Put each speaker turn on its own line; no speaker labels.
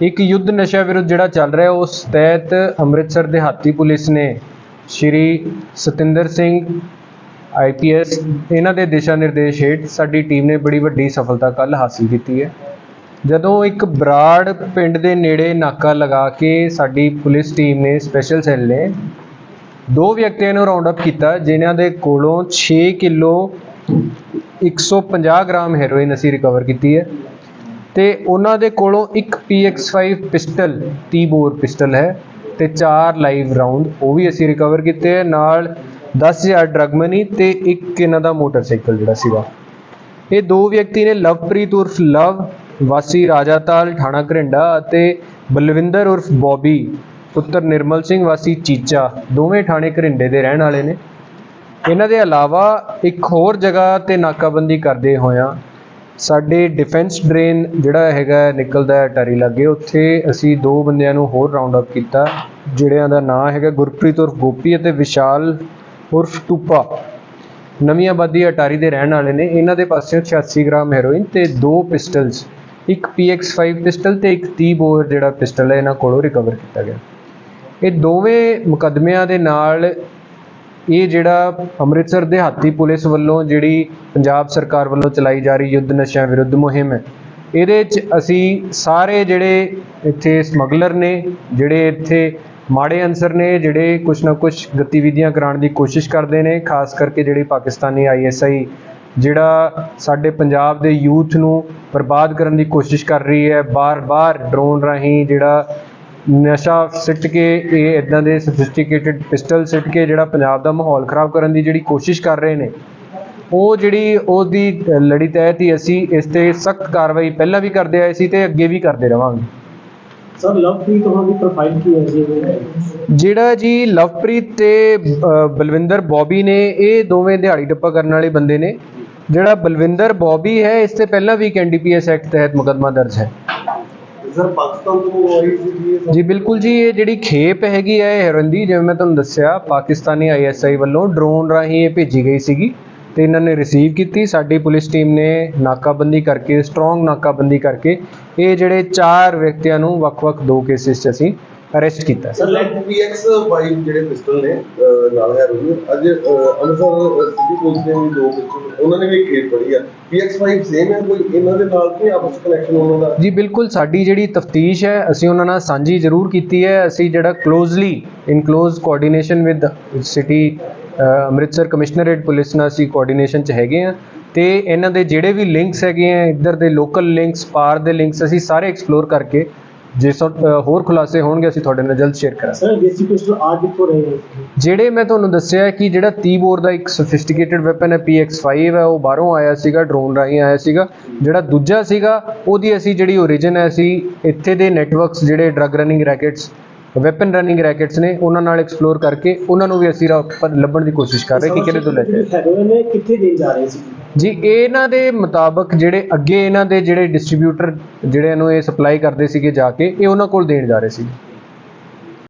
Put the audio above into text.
ਇੱਕ ਯੁੱਧ ਨਸ਼ਾ ਵਿਰੁੱਧ ਜਿਹੜਾ ਚੱਲ ਰਿਹਾ ਉਸ ਤਹਿਤ ਅੰਮ੍ਰਿਤਸਰ ਦਿਹਾਤੀ ਪੁਲਿਸ ਨੇ ਸ਼੍ਰੀ ਸਤਿੰਦਰ ਸਿੰਘ ਆਈਪੀਐਸ ਇਹਨਾਂ ਦੇ ਦਿਸ਼ਾ ਨਿਰਦੇਸ਼ ਹੇਠ ਸਾਡੀ ਟੀਮ ਨੇ ਬੜੀ ਵੱਡੀ ਸਫਲਤਾ ਕੱਲ ਹਾਸਲ ਕੀਤੀ ਹੈ। ਜਦੋਂ ਇੱਕ ਬਰਾੜ ਪਿੰਡ ਦੇ ਨੇੜੇ ਨਾਕਾ ਲਗਾ ਕੇ ਸਾਡੀ ਪੁਲਿਸ ਟੀਮ ਨੇ ਸਪੈਸ਼ਲ ਸੈੱਲ ਨੇ, ਦੋ ਵਿਅਕਤੀਆਂ ਨੂੰ ਰਾਉਂਡ ਅਪ ਕੀਤਾ, ਜਿਨ੍ਹਾਂ ਦੇ ਕੋਲੋਂ 6 ਕਿਲੋ 150 ਗ੍ਰਾਮ ਹੈਰੋਇਨ ਅਸੀਂ ਰਿਕਵਰ ਕੀਤੀ ਹੈ। ਤੇ ਉਹਨਾਂ ਦੇ ਕੋਲੋਂ ਇੱਕ PX5 ਪਿਸਟਲ 30 ਬੋਰ ਪਿਸਟਲ ਹੈ ਤੇ ਚਾਰ ਲਾਈਵ ਰਾਉਂਡ ਉਹ ਵੀ ਅਸੀਂ ਰਿਕਵਰ ਕੀਤੇ ਹੈ ਨਾਲ 10000 ਡਰਗ ਮਨੀ ਤੇ ਇੱਕ ਇਹਨਾਂ ਦਾ ਮੋਟਰਸਾਈਕਲ ਜਿਹੜਾ ਸੀਗਾ। ਇਹ ਦੋ ਵਿਅਕਤੀ ਨੇ ਲਵਪ੍ਰੀਤ ਉਰਫ ਲਵ, ਵਾਸੀ ਰਾਜਾਤਾਲ, ਥਾਣਾ ਘਰਿੰਡਾ ਅਤੇ ਬਲਵਿੰਦਰ ਉਰਫ ਬੌਬੀ, ਪੁੱਤਰ ਨਿਰਮਲ ਸਿੰਘ, ਵਾਸੀ ਚੀਚਾ, ਦੋਵੇਂ ਥਾਣੇ ਘਰਿੰਡੇ ਦੇ ਰਹਿਣ ਵਾਲੇ ਨੇ। ਇਹਨਾਂ ਦੇ ਇਲਾਵਾ ਇੱਕ ਹੋਰ ਜਗ੍ਹਾ ਤੇ ਨਾਕਾਬੰਦੀ ਕਰਦੇ ਹੋਇਆ ਸਾਡੇ ਡਿਫੈਂਸ ਡਰੇਨ ਜਿਹੜਾ ਹੈਗਾ ਨਿਕਲਦਾ ਹੈ ਟਾਰੀ ਲਾਗੇ। ਉੱਥੇ ਅਸੀਂ ਦੋ ਬੰਦਿਆਂ ਨੂੰ ਹੋਰ ਰਾਉਂਡ ਅਪ ਕੀਤਾ, ਜਿਹੜਿਆਂ ਦਾ ਨਾਂ ਹੈਗਾ ਗੁਰਪ੍ਰੀਤ ਉਰਫ ਗੋਪੀ ਅਤੇ ਵਿਸ਼ਾਲ ਉਰਫ ਟੂਪਾ। ਨਵੀਂ ਆਬਾਦੀ ਅਟਾਰੀ ਦੇ ਰਹਿਣ ਵਾਲੇ ਨੇ। ਇਹਨਾਂ ਦੇ ਪਾਸਿਓਂ 86 ਗ੍ਰਾਮ ਹੈਰੋਇਨ ਤੇ ਦੋ ਪਿਸਟਲਸ, ਇੱਕ PX5 ਪਿਸਟਲ ਤੇ ਇੱਕ 30 ਬੋਰ ਜਿਹੜਾ ਪਿਸਟਲ ਹੈ, ਇਹਨਾਂ ਕੋਲੋਂ ਰਿਕਵਰ ਕੀਤਾ ਗਿਆ। ਇਹ ਦੋਵੇਂ ਮੁਕੱਦਮਿਆਂ ਦੇ ਨਾਲ ਇਹ ਜਿਹੜਾ ਅੰਮ੍ਰਿਤਸਰ ਦਿਹਾਤੀ ਪੁਲਿਸ ਵੱਲੋਂ ਜਿਹੜੀ ਪੰਜਾਬ ਸਰਕਾਰ ਵੱਲੋਂ ਚਲਾਈ ਜਾ ਰਹੀ ਯੁੱਧ ਨਸ਼ਿਆਂ ਵਿਰੁੱਧ ਮੁਹਿੰਮ ਹੈ ਇਹਦੇ 'ਚ ਅਸੀਂ ਸਾਰੇ ਜਿਹੜੇ ਇੱਥੇ ਸਮਗਲਰ ਨੇ, ਜਿਹੜੇ ਇੱਥੇ ਮਾੜੇ ਅਨਸਰ ਨੇ, ਜਿਹੜੇ ਕੁਛ ਨਾ ਕੁਛ ਗਤੀਵਿਧੀਆਂ ਕਰਾਉਣ ਦੀ ਕੋਸ਼ਿਸ਼ ਕਰਦੇ ਨੇ, ਖਾਸ ਕਰਕੇ ਜਿਹੜੀ ਪਾਕਿਸਤਾਨੀ ਆਈਐਸਆਈ ਜਿਹੜਾ ਸਾਡੇ ਪੰਜਾਬ ਦੇ ਯੂਥ ਨੂੰ ਬਰਬਾਦ ਕਰਨ ਦੀ ਕੋਸ਼ਿਸ਼ ਕਰ ਰਹੀ ਹੈ, ਬਾਰ-ਬਾਰ ਡਰੋਨ ਰਾਹੀਂ ਜਿਹੜਾ ਨਸ਼ਾ ਸਿੱਟ ਕੇ ਇਹ ਇਦਾਂ ਦੇ ਸਫਿਸਟੀਕੇਟਿਡ ਪਿਸਟਲ ਸਿੱਟ ਕੇ ਜਿਹੜਾ ਪੰਜਾਬ ਦਾ ਮਾਹੌਲ ਖਰਾਬ ਕਰਨ ਦੀ ਜਿਹੜੀ ਕੋਸ਼ਿਸ਼ ਕਰ ਰਹੇ ਨੇ ਉਹ ਜਿਹੜੀ ਉਹਦੀ ਲੜੀ ਤਹਿਤ ਹੀ ਅਸੀਂ ਇਸ ਤੇ ਸਖਤ ਕਾਰਵਾਈ ਪਹਿਲਾਂ ਵੀ ਕਰਦੇ ਆਏ ਸੀ ਤੇ ਅੱਗੇ ਵੀ ਕਰਦੇ ਰਵਾਂਗੇ।
ਸਰ ਲਵਪ੍ਰੀਤ ਉਹਨਾਂ ਦੀ ਪ੍ਰੋਫਾਈਲ ਕੀ ਹੈ ਜੀ?
ਜਿਹੜਾ ਜੀ ਲਵਪ੍ਰੀਤ ਤੇ ਬਲਵਿੰਦਰ ਬੌਬੀ ਨੇ ਇਹ ਦੋਵੇਂ ਦਿਹਾੜੀ ਡੱਪਾ ਕਰਨ ਵਾਲੇ ਬੰਦੇ ਨੇ। ਜਿਹੜਾ ਬਲਵਿੰਦਰ ਬੌਬੀ ਹੈ ਇਸ ਤੇ ਪਹਿਲਾਂ ਵੀ ਇੱਕ ਐਨਡੀਪੀਐਸ ਐਕਟ ਤਹਿਤ ਮੁਕੱਦਮਾ ਦਰਜ ਹੈ।
ਸਰ, ਪਾਕਿਸਤਾਨ ਤੋਂ ਮੰਗਵਾਈ ਸੀ ਜੀ
ਬਿਲਕੁਲ ਜੀ, ਇਹ ਜਿਹੜੀ ਖੇਪ ਹੈਗੀ ਹੈ ਹੈਰੋਇਨ ਦੀ ਜਿਵੇਂ ਮੈਂ ਤੁਹਾਨੂੰ ਦੱਸਿਆ, ਪਾਕਿਸਤਾਨੀ ਆਈਐਸਆਈ ਵੱਲੋਂ ਡਰੋਨ ਰਾਹੀਂ ਇਹ ਭੇਜੀ ਗਈ ਸੀਗੀ ਤੇ ਇਹਨਾਂ ਨੇ ਰਿਸੀਵ ਕੀਤੀ। ਸਾਡੀ ਪੁਲਿਸ ਟੀਮ ਨੇ ਨਾਕਾਬੰਦੀ ਕਰਕੇ ਸਟਰੋਂਗ ਨਾਕਾਬੰਦੀ ਕਰਕੇ, ਇਹ ਜਿਹੜੇ ਚਾਰ ਵਿਅਕਤੀਆਂ ਨੂੰ ਵੱਖ-ਵੱਖ ਦੋ ਕੇਸਿਸ 'ਚ ਅਸੀਂ ਅਰੈਸਟ ਕੀਤਾ।
ਸਰ ਲੈਟ
PX5 ਜਿਹੜੇ ਪਿਸਟਲ ਨੇ ਨਾਲ ਹੈ ਰੋਜ਼। ਅੱਜ ਅੰਮ੍ਰਿਤਸਰ ਸਿਟੀ ਪੁਲਿਸ ਨੇ ਵੀ ਦੋ ਪਿਸਟਲ ਉਹਨਾਂ ਨੇ ਵੀ ਖੇਤ ਪੜੀ ਆ। PX5 ਸੇਮ ਹੈ ਕੋਈ ਇਹਨਾਂ ਦੇ ਨਾਲ ਕੀ ਆਪਸ ਕਨੈਕਸ਼ਨ ਉਹਨਾਂ ਦਾ?
ਜੀ ਬਿਲਕੁਲ ਸਾਡੀ ਜਿਹੜੀ ਤਫਤੀਸ਼ ਹੈ ਅਸੀਂ ਉਹਨਾਂ ਨਾਲ ਸਾਂਝੀ ਜ਼ਰੂਰ ਕੀਤੀ ਹੈ। ਅਸੀਂ ਜਿਹੜਾ closely in close coordination with city Amritsar commissionerate police ਨਾਲ ਅਸੀਂ ਕੋਆਰਡੀਨੇਸ਼ਨ 'ਚ ਹੈਗੇ ਆ ਤੇ ਇਹਨਾਂ ਦੇ ਜਿਹੜੇ ਵੀ ਲਿੰਕਸ ਹੈਗੇ ਆ ਇੱਧਰ ਦੇ ਲੋਕਲ ਲਿੰਕਸ ਪਾਰ ਦੇ ਲਿੰਕਸ ਅਸੀਂ ਸਾਰੇ ਐਕਸਪਲੋਰ ਕਰਕੇ ਜੇ ਹੋਰ ਖੁਲਾਸੇ ਹੋਣਗੇ ਅਸੀਂ ਤੁਹਾਡੇ ਨਾਲ ਜਲਦ ਸ਼ੇਅਰ ਕਰਾਂਗੇ।
ਸਰ ਦੇਸੀ ਪਿਸਟਲ ਆ ਕਿੱਥੋਂ ਰਹੇ
ਜਿਹੜੇ ਮੈਂ ਤੁਹਾਨੂੰ ਦੱਸਿਆ ਹੈ ਕਿ ਜਿਹੜਾ 30 ਬੋਰ ਦਾ ਇੱਕ ਸੋਫਿਸਟੀਕੇਟਡ ਵੈਪਨ ਹੈ PX5 ਹੈ ਉਹ ਬਾਹਰੋਂ ਆਇਆ ਸੀਗਾ ਡਰੋਨ ਰਾਹੀਂ ਆਇਆ ਸੀਗਾ। ਜਿਹੜਾ ਦੂਜਾ ਸੀਗਾ ਉਹਦੀ ਅਸੀਂ ਜਿਹੜੀ origin ਹੈ ਅਸੀਂ ਇੱਥੇ ਦੇ ਨੈਟਵਰਕਸ ਜਿਹੜੇ drug running rackets weapon running rackets ਨੇ ਉਹਨਾਂ ਨਾਲ ਐਕਸਪਲੋਰ ਕਰਕੇ ਉਹਨਾਂ ਨੂੰ ਵੀ ਅਸੀਂ ਰਾ- ਲੱਭਣ ਦੀ ਕੋਸ਼ਿਸ਼ ਕਰ ਰਹੇ ਕਿ ਕਿਹੜੇ ਤੋਂ ਲੈ ਕੇ ਆਏ।
ਹੈਰੋਇਨ ਨੇ ਕਿੱਥੇ ਦੇ ਜਾ ਰਹੇ ਸੀ
ਜੀ ਇਹਨਾਂ ਦੇ ਮੁਤਾਬਕ ਜਿਹੜੇ ਅੱਗੇ ਇਹਨਾਂ ਦੇ ਜਿਹੜੇ ਡਿਸਟ੍ਰੀਬਿਊਟਰ ਜਿਹੜੇ ਇਹਨੂੰ ਇਹ ਸਪਲਾਈ ਕਰਦੇ ਸੀਗੇ ਜਾ ਕੇ ਇਹ ਉਹਨਾਂ ਕੋਲ ਦੇਣ ਜਾ ਰਹੇ ਸੀ